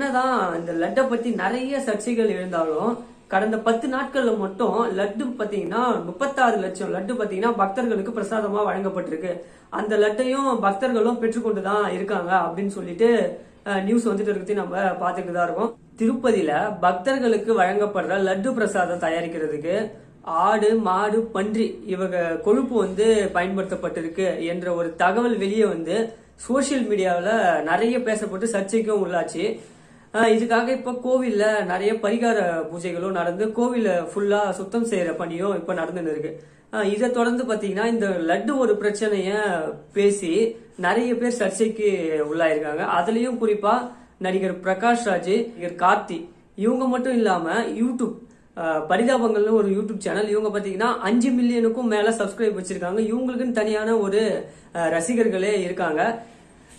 என்னதான் இந்த லட்டை பத்தி நிறைய சர்ச்சைகள் இருந்தாலும் கடந்த பத்து நாட்கள்ல மட்டும் லட்டு பாத்தீங்கன்னா முப்பத்தாறு லட்சம் லட்டு பாத்தீங்கன்னா பக்தர்களுக்கு பிரசாதமா வழங்கப்பட்டிருக்கு. அந்த லட்டையும் பக்தர்களும் பெற்றுக்கொண்டுதான் இருக்காங்க அப்படின்னு சொல்லிட்டு நியூஸ் வந்துட்டு இருக்கிறது நம்ம பார்த்துட்டு தான் இருக்கோம். திருப்பதியில பக்தர்களுக்கு வழங்கப்படுற லட்டு பிரசாதம் தயாரிக்கிறதுக்கு ஆடு மாடு பன்றி இவங்க கொழுப்பு வந்து பயன்படுத்தப்பட்டிருக்கு என்ற ஒரு தகவல் வெளியே வந்து சோஷியல் மீடியாவில் நிறைய பேசப்பட்டு சர்ச்சைக்கும் உள்ளாச்சு. இதுக்காக இப்ப கோவில்ல நிறைய பரிகார பூஜைகளும் நடந்து கோவில ஃபுல்லா சுத்தம் செய்யற பணியும் இப்ப நடந்துன்னு இருக்கு. இதை தொடர்ந்து பாத்தீங்கன்னா இந்த லட்டு ஒரு பிரச்சனைய பேசி நிறைய பேர் சர்ச்சைக்கு உள்ளாயிருக்காங்க. அதுலயும் குறிப்பா நடிகர் பிரகாஷ் ராஜ் நடிகர் கார்த்தி இவங்க மட்டும் இல்லாம யூடியூப் பரிதாபங்கள்னு ஒரு யூடியூப் சேனல் இவங்க பாத்தீங்கன்னா அஞ்சு மில்லியனுக்கும் மேல சப்ஸ்கிரைப் வச்சிருக்காங்க. இவங்களுக்குன்னு தனியான ஒரு ரசிகர்களே இருக்காங்க.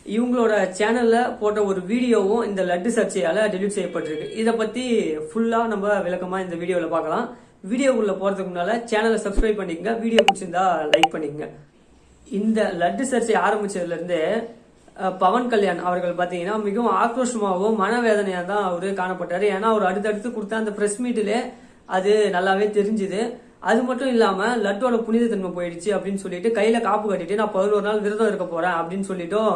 இவங்களோட சேனல்ல போட்ட ஒரு வீடியோவும் இந்த லட்டு சர்ச்சையால டெலிட் செய்யப்பட்டிருக்கு. இதை பத்தி ஃபுல்லா நம்ம விளக்கமா இந்த வீடியோல பார்க்கலாம். வீடியோக்குள்ள போறதுக்கு முன்னால சேனலை சப்ஸ்கிரைப் பண்ணிக்கங்க. வீடியோ பிடிச்சிருந்தா லைக் பண்ணிக்கங்க. இந்த லட்டு சர்ச்சை ஆரம்பிச்சதுல இருந்தே பவன் கல்யாண் அவர்கள் பாத்தீங்கன்னா மிகவும் ஆக்ரோஷமாகவும் மனவேதனையா தான் அவரு காணப்பட்டாரு. ஏன்னா அவர் அடுத்தடுத்து கொடுத்த அந்த பிரஸ் மீட்டிலே அது நல்லாவே தெரிஞ்சுது. அது மட்டும் இல்லாம லட்டோட புனித தன்மை போயிடுச்சு அப்படின்னு சொல்லிட்டு கையில காப்பு கட்டிட்டு நான் பதினோரு நாள் விரதம் இருக்க போறேன் அப்படின்னு சொல்லிட்டும்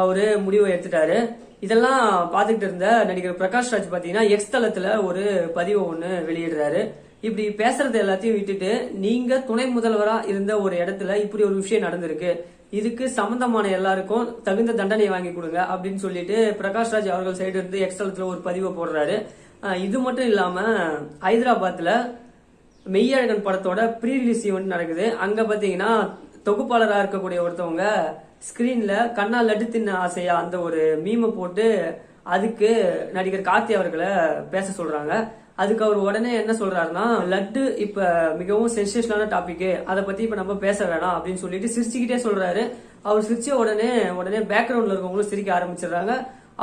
அவரு முடிவை எடுத்துட்டாரு. இதெல்லாம் பார்த்துக்கிட்டு இருந்த நடிகர் பிரகாஷ் ராஜ் பாத்தீங்கன்னா எக்ஸ் தளத்துல ஒரு பதிவு ஒண்ணு வெளியிடுறாரு. இப்படி பேசுறது எல்லாத்தையும் விட்டுட்டு நீங்க துணை முதல்வரா இருந்த ஒரு இடத்துல இப்படி ஒரு விஷயம் நடந்திருக்கு. இதுக்கு சம்பந்தமான எல்லாருக்கும் தகுந்த தண்டனை வாங்கி கொடுங்க அப்படின்னு சொல்லிட்டு பிரகாஷ் ராஜ் அவர்கள் சைடு இருந்து எக்ஸ் ஒரு பதிவை போடுறாரு. இது மட்டும் இல்லாம ஹைதராபாத்ல மெய்யழகன் படத்தோட ப்ரீ ரிலீஸ் ஈவெண்ட் நடக்குது. அங்க பாத்தீங்கன்னா தொகுப்பாளராக இருக்கக்கூடிய ஒருத்தவங்க ஸ்கிரீன்ல கண்ணா லட்டு தின்ன ஆசையா அந்த ஒரு மீமை போட்டு அதுக்கு நடிகர் கார்த்தி அவர்களை பேச சொல்றாங்க. அதுக்கு அவர் உடனே என்ன சொல்றாருன்னா லட்டு இப்ப மிகவும் சென்சேஷனான டாபிக் அதை பத்தி இப்ப நம்ம பேச வேணாம் அப்படின்னு சொல்லிட்டு சிரிச்சுக்கிட்டே சொல்றாரு. அவர் சிரிச்ச உடனே உடனே பேக்ரவுண்ட்ல இருக்கவங்களும் சிரிக்க ஆரம்பிச்சிடுறாங்க.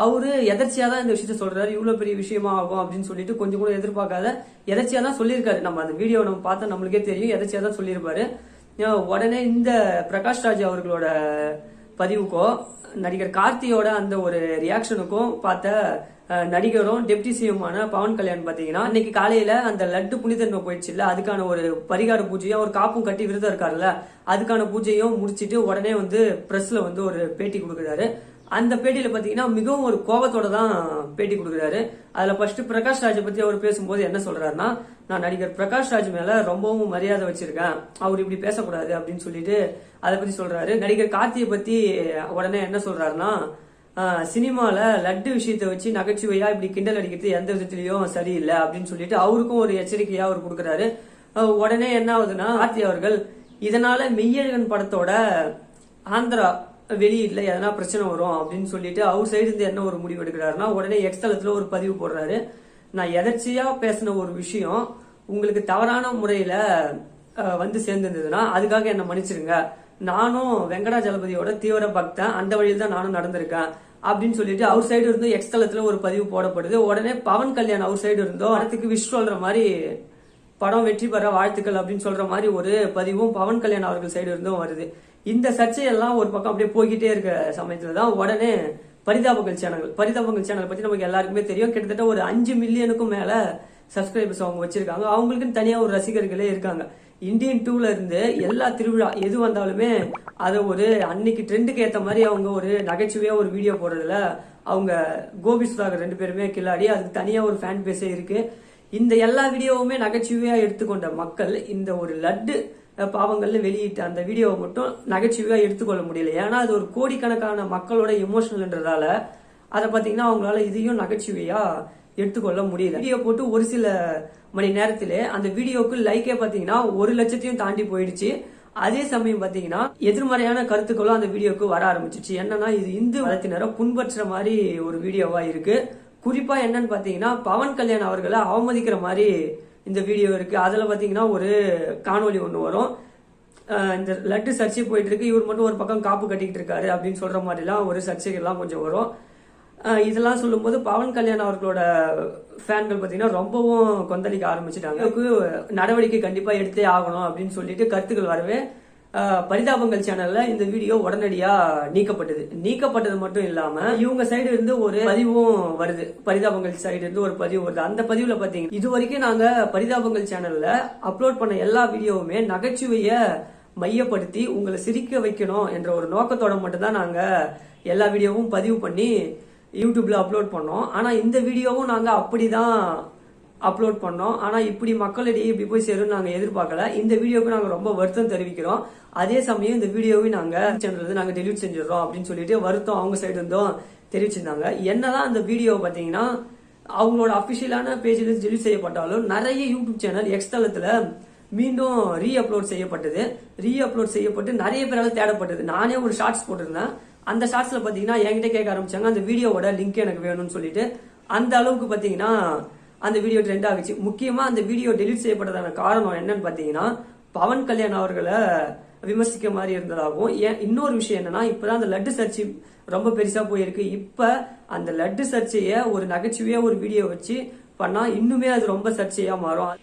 அவரு எதர்ச்சியா தான் இந்த விஷயத்த சொல்றாரு. இவ்வளவு பெரிய விஷயமா ஆகும் அப்படின்னு சொல்லிட்டு கொஞ்சம் கூட எதிர்பார்க்காத எதர்ச்சியா தான் சொல்லியிருக்காரு. நம்ம அந்த வீடியோ நம்ம பார்த்தா நம்மளுக்கே தெரியும். எதர்ச்சியா தான் சொல்லியிருப்பாரு. உடனே இந்த பிரகாஷ் ராஜ் அவர்களோட பதிவுக்கோ நடிகர் கார்த்தியோட அந்த ஒரு ரியாக்ஷனுக்கும் பார்த்த நடிகரும் டெப்டி சிஎம்மான பவன் கல்யாண் பார்த்தீங்கன்னா இன்னைக்கு காலையில அந்த லட்டு புனிதன்மை போயிடுச்சு இல்ல அதுக்கான ஒரு பரிகார பூஜையும் ஒரு காப்பும் கட்டி விரதம் இருக்காருல்ல அதுக்கான பூஜையும் முடிச்சிட்டு உடனே வந்து பிரஸ்ல வந்து ஒரு பேட்டி கொடுக்குறாரு. அந்த பேட்டியில பாத்தீங்கன்னா மிகவும் ஒரு கோபத்தோட தான் பேட்டி கொடுக்குறாரு. அதுல ஃபர்ஸ்ட் பிரகாஷ் ராஜை பத்தி அவர் பேசும்போது என்ன சொல்றாருன்னா நான் நடிகர் பிரகாஷ் ராஜ் மேல ரொம்பவும் மரியாதை வச்சிருக்கேன். அவர் இப்படி பேசக்கூடாது அப்படின்னு சொல்லிட்டு அதை பத்தி சொல்றாரு. நடிகர் கார்த்தியை பத்தி உடனே என்ன சொல்றாருன்னா சினிமால லட்டு விஷயத்த வச்சு நகைச்சுவையா இப்படி கிண்டல் அடிக்கிறது எந்த விதத்திலயும் சரியில்லை அப்படின்னு சொல்லிட்டு அவருக்கும் ஒரு எச்சரிக்கையா அவர் கொடுக்குறாரு. உடனே என்ன ஆகுதுன்னா கார்த்தி அவர்கள் இதனால மெய்யழகன் படத்தோட ஆந்திரா வெளியில் எதனா பிரச்சனை வரும் அப்படின்னு சொல்லிட்டு அவர் சைடு இருந்து என்ன ஒரு முடிவு எடுக்கிறாருன்னா உடனே எக்ஸ்தலத்தில் ஒரு பதிவு போடுறாரு. நான் எதர்ச்சியா பேசின ஒரு விஷயம் உங்களுக்கு தவறான முறையில வந்து சேர்ந்துருந்ததுன்னா அதுக்காக என்ன மன்னிச்சிருங்க. நானும் வெங்கடாஜலபதியோட தீவிர பக்தன் அந்த வழியில் தான் நானும் நடந்திருக்கேன் அப்படின்னு சொல்லிட்டு அவர் சைடு இருந்து எக்ஸ்தலத்தில் ஒரு பதிவு போடப்படுது. உடனே பவன் கல்யாண் அவர் சைடு இருந்தோ அடுத்துக்கு விஷ் சொல்ற மாதிரி படம் வெற்றி பெற வாழ்த்துக்கள் அப்படின்னு சொல்ற மாதிரி ஒரு பதிவும் பவன் கல்யாண் அவர்கள் சைடு இருந்தும் வருது. இந்த சர்ச்சையெல்லாம் ஒரு பக்கம் அப்படியே போய்கிட்டே இருக்க சமயத்துல தான் உடனே பரிதாபங்கள் சேனல் பரிதாபங்கள் சேனல் பத்தி நமக்கு எல்லாருக்குமே தெரியும். கிட்டத்தட்ட ஒரு அஞ்சு மில்லியனுக்கும் மேல சப்ஸ்கிரைபர்ஸ் அவங்க வச்சிருக்காங்க. அவங்களுக்குன்னு தனியா ஒரு ரசிகர்களே இருக்காங்க. இந்தியன் டூல இருந்து எல்லா திருவிழா எது வந்தாலுமே அதை ஒரு அன்னைக்கு ட்ரெண்டுக்கு ஏற்ற மாதிரி அவங்க ஒரு நகைச்சுவையா ஒரு வீடியோ போடுறதுல அவங்க கோபி சுதாகர் ரெண்டு பேருமே கில்லாடி அதுக்கு தனியா ஒரு ஃபேன் பேஸே இருக்கு. இந்த எல்லா வீடியோவுமே நகைச்சுவையாக எடுத்துக்கொண்ட மக்கள் இந்த ஒரு லட்டு பாவங்களில் பாவங்கள்ல வெளியிட்ட அந்த வீடியோவை மட்டும் நகைச்சுவையாக எடுத்துக்கொள்ள முடியல. ஏன்னா அது ஒரு கோடிக்கணக்கான மக்களோட எமோஷனல்ன்றதால அதை பார்த்தீங்கன்னா அவங்களால இதையும் நகைச்சுவையாக எடுத்துக்கொள்ள முடியல. வீடியோ போட்டு ஒரு சில மணி நேரத்திலே அந்த வீடியோக்கு லைக்கே பார்த்தீங்கன்னா ஒரு லட்சத்தையும் தாண்டி போயிடுச்சு. அதே சமயம் பார்த்தீங்கன்னா எதிர்மறையான கருத்துக்களும் அந்த வீடியோவுக்கு வர ஆரம்பிச்சிச்சு. என்னன்னா இது இந்து மதத்தினரை புண்பற்ற மாதிரி ஒரு வீடியோவா இருக்கு. குறிப்பா என்னன்னு பாத்தீங்கன்னா பவன் கல்யாண் அவர்களை அவமதிக்கிற மாதிரி இந்த வீடியோ இருக்கு. அதுல பாத்தீங்கன்னா ஒரு காணொலி ஒண்ணு வரும். இந்த லட்டு சர்ச்சை போயிட்டு இருக்கு. இவர் மட்டும் ஒரு பக்கம் காப்பு கட்டிக்கிட்டு இருக்காரு அப்படின்னு சொல்ற மாதிரிலாம் ஒரு சர்ச்சைகள்லாம் கொஞ்சம் வரும். இதெல்லாம் சொல்லும்போது பவன் கல்யாண் அவர்களோட ஃபேன்கள் பாத்தீங்கன்னா ரொம்பவும் கொந்தளிக்க ஆரம்பிச்சிட்டாங்க. நடவடிக்கை கண்டிப்பா எடுத்தே ஆகணும் அப்படின்னு சொல்லிட்டு கருத்துக்கள் வரவே பரிதாபங்கள் சேனல்ல இந்த வீடியோ உடனடியா நீக்கப்பட்டது. நீக்கப்பட்டது மட்டும் இல்லாம இவங்க சைடு இருந்து ஒரு பதிவும் வருது. பரிதாபங்கள் சைடு இருந்து ஒரு பதிவு வருது. அந்த பதிவுல பாத்தீங்கன்னா இது வரைக்கும் நாங்க பரிதாபங்கள் சேனல்ல அப்லோட் பண்ண எல்லா வீடியோவுமே நகைச்சுவைய மையப்படுத்தி உங்களை சிரிக்க வைக்கணும் என்ற ஒரு நோக்கத்தோட மட்டும்தான் நாங்க எல்லா வீடியோவும் பதிவு பண்ணி யூடியூப்ல அப்லோட் பண்ணோம். ஆனா இந்த வீடியோவும் நாங்க அப்படிதான் அப்லோட் பண்ணோம். ஆனா இப்படி மக்களிடையே இப்படி போய் சேரும் நாங்க எதிர்பார்க்கல. இந்த வீடியோக்கு நாங்க ரொம்ப வருத்தம் தெரிவிக்கிறோம். அதே சமயம் இந்த வீடியோவை நாங்க சேனல் நாங்கள் நாங்க டெலிட் செஞ்சிடறோம் அப்படின்னு சொல்லிட்டு வருத்தம் அவங்க சைடு இருந்தும் தெரிவிச்சிருந்தாங்க. என்னதான் அந்த வீடியோ பாத்தீங்கன்னா அவங்களோட அபிஷியலான பேஜில் டெலிட் செய்யப்பட்டாலும் நிறைய யூடியூப் சேனல் எக்ஸ் தளத்துல மீண்டும் ரீ அப்லோட் செய்யப்பட்டது. ரீ அப்லோட் செய்யப்பட்டு நிறைய பேரால் தேடப்பட்டது. நானே ஒரு ஷார்ட்ஸ் போட்டிருந்தேன். அந்த ஷார்ட்ஸ்ல பாத்தீங்கன்னா என்கிட்ட கேட்க ஆரம்பிச்சாங்க அந்த வீடியோவோட லிங்க் எனக்கு வேணும்னு சொல்லிட்டு. அந்த அளவுக்கு பாத்தீங்கன்னா அந்த வீடியோ ட்ரெண்ட் ஆகுச்சு முக்கியமா அந்த வீடியோ டெலிட் செய்யப்பட்டதான காரணம் என்னன்னு பாத்தீங்கன்னா பவன் கல்யாண் அவர்களை விமர்சிக்க மாதிரி இருந்ததாகவும் ஏன் இன்னொரு விஷயம் என்னன்னா இப்பதான் அந்த லட்டு சர்ச்சை ரொம்ப பெருசா போயிருக்கு. இப்ப அந்த லட்டு சர்ச்சைய ஒரு நகைச்சுவையா ஒரு வீடியோ வச்சு பண்ணா இன்னுமே அது ரொம்ப சர்ச்சையா மாறும்.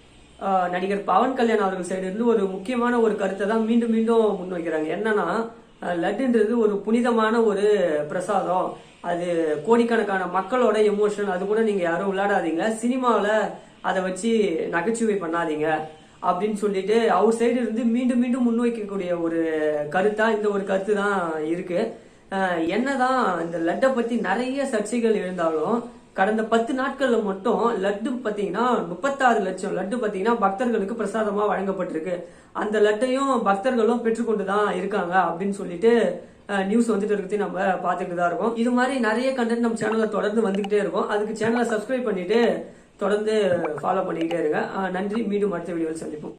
நடிகர் பவன் கல்யாண் அவர்கள் சைடு இருந்து ஒரு முக்கியமான ஒரு கருத்தை தான் மீண்டும் மீண்டும் முன்வைக்கிறாங்க. என்னன்னா லட்டுன்றது ஒரு புனிதமான ஒரு பிரசாதம். அது கோடிக்கணக்கான மக்களோட எமோஷன் அது கூட நீங்க யாரும் விளையாடாதீங்க. சினிமாவில் அதை வச்சு நகைச்சுவை பண்ணாதீங்க அப்படின்னு சொல்லிட்டு அவர் சைடு இருந்து மீண்டும் மீண்டும் முன்வைக்கக்கூடிய ஒரு கருத்தா இந்த ஒரு கருத்து தான் இருக்கு. என்னதான் இந்த லட்டை பத்தி நிறைய சர்ச்சைகள் இருந்தாலும் கடந்த பத்து நாட்கள்ல மட்டும் லட்டு பாத்தீங்கன்னா முப்பத்தாறு லட்சம் லட்டு பாத்தீங்கன்னா பக்தர்களுக்கு பிரசாதமா வழங்கப்பட்டிருக்கு. அந்த லட்டையும் பக்தர்களும் பெற்றுக்கொண்டுதான் இருக்காங்க அப்படின்னு சொல்லிட்டு நியூஸ் வந்துட்டு இருக்கிறது நம்ம பார்த்துட்டு தான் இருக்கோம். இது மாதிரி நிறைய கண்டென்ட் நம்ம சேனல்ல தொடர்ந்து வந்துகிட்டே இருக்கும். அதுக்கு சேனலை சப்ஸ்கிரைப் பண்ணிட்டு தொடர்ந்து ஃபாலோ பண்ணிக்கிட்டே இருங்க. நன்றி. மீண்டும் அடுத்த வீடியோவில் சந்திப்போம்.